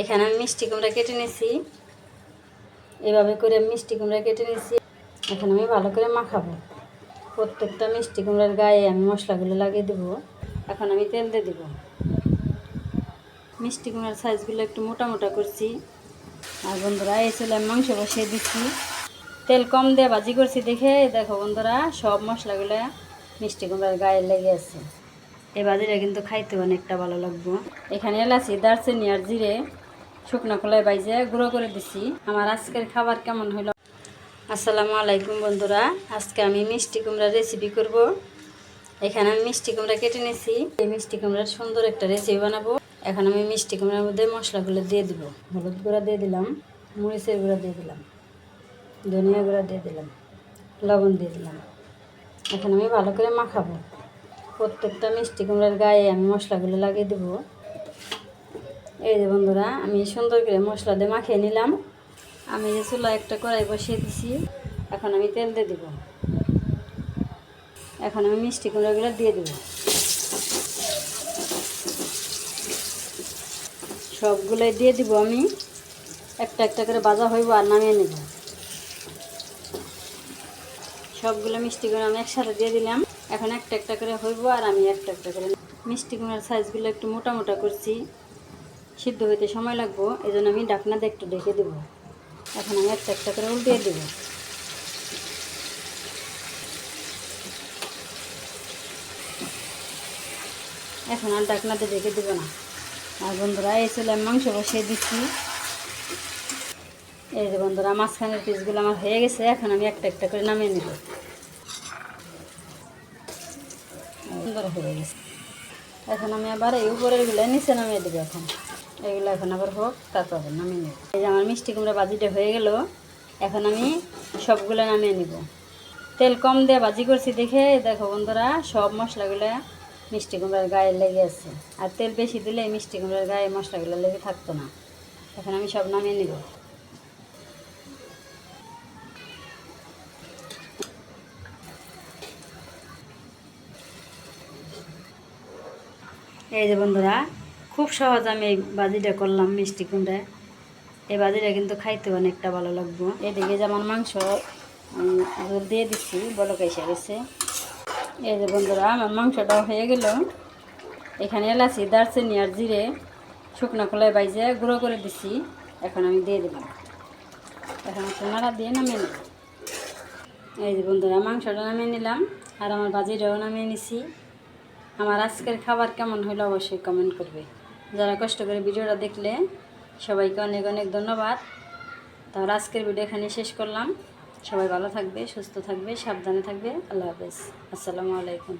এখানে আমি মিষ্টি কুমড়া কেটে নিয়েছি এভাবে করে আমি মিষ্টি কুমড়া কেটে নিয়েছি এখন আমি ভালো করে মাখাবো। প্রত্যেকটা মিষ্টি কুমড়ার গায়ে আমি মশলাগুলো লাগিয়ে দেবো। এখন আমি তেল দিয়ে দেবো। মিষ্টি কুমড়ার সাইজগুলো একটু মোটা মোটা করছি। আর বন্ধুরা, এই ছিল আমি মাংস বসিয়ে দিচ্ছি। তেল কম দিয়ে ভাজি করছি দেখে, দেখো বন্ধুরা, সব মশলাগুলো মিষ্টি কুমড়ার গায়ে লেগে আছে। এই ভাজিটা কিন্তু খাইতে অনেকটা ভালো লাগবো। এখানে এলাচি, দারচিনি আর জিরে শুকনো কলাই বাইজে গুঁড়ো করে দিছি। আমার আজকের খাবার কেমন হলো? আসসালামু আলাইকুম বন্ধুরা, আজকে আমি মিষ্টি কুমড়ার রেসিপি করব। এখানে আমি মিষ্টি কুমড়া কেটে নিয়েছি এই মিষ্টি কুমড়ার সুন্দর একটা রেসিপি বানাবো। এখন আমি মিষ্টি কুমড়ার মধ্যে মশলাগুলো দিয়ে দিব। হলুদ গুঁড়া দিয়ে দিলাম, মরিচের গুঁড়া দিয়ে দিলাম, ধনিয়া গুঁড়া দিয়ে দিলাম, লবণ দিয়ে দিলাম। এখন আমি ভালো করে মাখাবো। প্রত্যেকটা মিষ্টি কুমড়ার গায়ে আমি মশলাগুলো লাগিয়ে দেবো। এই যে বন্ধুরা, আমি সুন্দর করে মশলা দিয়ে মাখিয়ে নিলাম। আমি যে চুলা একটা কড়াই বসিয়ে দিছি, এখন আমি তেল দিয়ে দিব। এখন আমি মিষ্টি কুমড়াগুলো দিয়ে দেবো। সবগুলোই দিয়ে দিব আমি। একটা একটা করে বাজা হইব আর নামিয়ে নেব। সবগুলো মিষ্টি কুমড়া আমি একসাথে দিয়ে দিলাম। এখন একটা একটা করে হইব আর আমি একটা একটা করে মিষ্টি কুমড়ার সাইজগুলো একটু মোটা মোটা করছি। সিদ্ধ হইতে সময় লাগবো এই জন্য আমি দিয়ে একটু ডেকে দেবো। এখন আমি একটা একটা করে উল্টিয়ে দেবো। এখন আর ডাকনাতে ডেকে দেবো না। আর বন্ধুরা, এই ছিল মাংস বসিয়ে দিচ্ছি। এই যে বন্ধুরা, মাঝখানের পিসগুলো আমার হয়ে গেছে, এখন আমি একটা একটা করে নামিয়ে নেব। সুন্দর হয়ে গেছে। এখন আমি আবার এই উপরেরগুলো নিচে নামিয়ে দেবো এখন। এগুলো এখন আবার হোক তারপর নামিয়ে নেব। এই যে আমার মিষ্টি কুমড়া বাজিটা হয়ে গেল, এখন আমি সবগুলো নামিয়ে নিব। তেল কম দিয়ে ভাজি করছি দেখে, দেখো বন্ধুরা, সব মশলাগুলো মিষ্টি কুমড়ার গায়ে লেগে আছে। আর তেল বেশি দিলে মিষ্টি কুমড়ার গায়ে মশলাগুলো লেগে থাকতো না। এখন আমি সব নামিয়ে নিব। এই যে বন্ধুরা খুব সহজ আমি এই বাজিটা করলাম মিষ্টি কুমড়ায়। এই বাজিটা কিন্তু খাইতে অনেকটা ভালো লাগবো। এদিকে যেমন মাংস উম, দিয়ে দিচ্ছি বলক এসে গেছে। এই যে বন্ধুরা আমার মাংসটাও হয়ে গেল। এখানে এলাচি দারচিনি আর জিরে শুকনো কলাই বাইজে গুঁড়ো করে দিছি। এখন আমি দিয়ে দিলাম। এখন নাড়া দিয়ে নামিয়ে নেব। এই যে বন্ধুরা মাংসটা নামিয়ে নিলাম আর আমার বাজিটাও নামিয়ে নিছি। আমার আজকের খাবার কেমন হলো অবশ্যই কমেন্ট করবে। যারা কষ্ট করে ভিডিওটা দেখলে সবাইকে অনেক অনেক ধন্যবাদ। তাহলে আজকের ভিডিও এখানে শেষ করলাম। সবাই ভালো থাকবে, সুস্থ থাকবে, সাবধানে থাকবে। আল্লাহ হাফেজ। আসসালামু আলাইকুম।